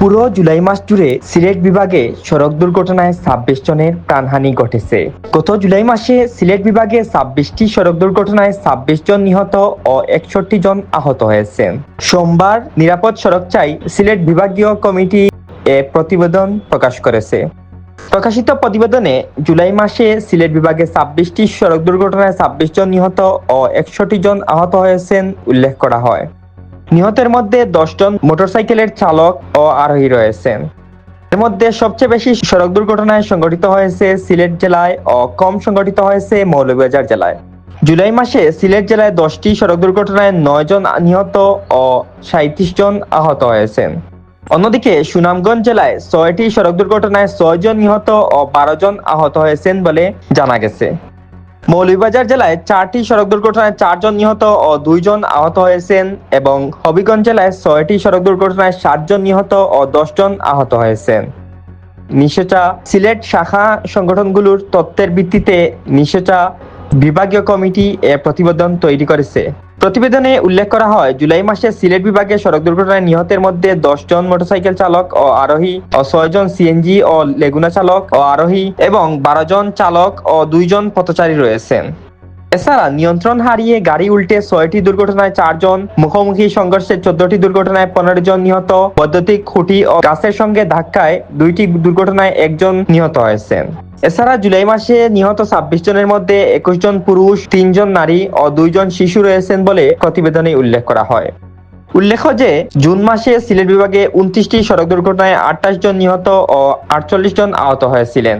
পুরো জুলাই মাস জুড়ে সিলেট বিভাগে সড়ক দুর্ঘটনায় ছাব্বিশ জনের প্রাণহানি ঘটেছে। গত জুলাই মাসে সিলেট বিভাগে ছাব্বিশটি সড়ক দুর্ঘটনায় ছাব্বিশ জন নিহত ও একষট্টি জন আহত হয়েছেন। সোমবার নিরাপদ সড়ক চাই সিলেট বিভাগীয় কমিটি এ প্রতিবেদন প্রকাশ করেছে। প্রকাশিত প্রতিবেদনে জুলাই মাসে সিলেট বিভাগে ছাব্বিশটি সড়ক দুর্ঘটনায় ছাব্বিশ জন নিহত ও একষট্টি জন আহত হয়েছেন উল্লেখ করা হয়। নিহতের মধ্যে দশজন মোটরসাইকেলের চালক ও আরোহী রয়েছেন এর মধ্যে সবচেয়ে বেশি সড়ক দুর্ঘটনায় সংঘটিত হয়েছে সিলেট জেলায় ও কম সংঘটিত হয়েছে মৌলভীবাজার জেলায়। জুলাই মাসে সিলেট জেলায় দশটি সড়ক দুর্ঘটনায় নয় জন নিহত ও সাঁত্রিশ জন আহত হয়েছেন। অন্যদিকে সুনামগঞ্জ জেলায় ছয়টি সড়ক দুর্ঘটনায় ছয় জন নিহত ও বারো জন আহত হয়েছেন বলে জানা গেছে। মৌলভীবাজার জেলায় চারটি সড়ক দুর্ঘটনায় চারজন নিহত ও দুইজন আহত হয়েছেন এবং হবিগঞ্জ জেলায় ছয়টি সড়ক দুর্ঘটনায় সাতজন নিহত ও দশজন আহত হয়েছেন। নিশেচা সিলেট শাখা সংগঠনগুলোর তত্ত্বের ভিত্তিতে নিশেচা বিভাগীয় কমিটি এ প্রতিবেদন তৈরি করেছে। প্রতিবেদনে উল্লেখ করা হয়, জুলাই মাসে সিলেট বিভাগে সড়ক দুর্ঘটনায় নিহতের মধ্যে দশ জন মোটরসাইকেল চালক ও আরোহী ও ছয় জন সিএনজি ও লেগুনা চালক ও আরোহী এবং বারো জন চালক ও দুইজন পথচারী রয়েছেন। এছাড়া নিয়ন্ত্রণ হারিয়ে গাড়ি উল্টে ছয়টি দুর্ঘটনায় চারজন, মুখোমুখি সংঘর্ষে চোদ্দটি দুর্ঘটনায় পনেরো জন নিহত, বৈদ্যুতিক খুঁটি ও গাছের সঙ্গে ধাক্কায় দুইটি দুর্ঘটনায় একজন নিহত হয়েছেন। এছাড়া জুলাই মাসে নিহত ছাব্বিশ জনের মধ্যে একুশ জন পুরুষ তিনজন নারী ও দুইজন শিশু রয়েছেন বলে প্রতিবেদনে উল্লেখ করা হয়। উল্লেখ্য যে, জুন মাসে সিলেট বিভাগে উনত্রিশটি সড়ক দুর্ঘটনায় আটাশ জন নিহত ও আটচল্লিশ জন আহত হয়েছিলেন।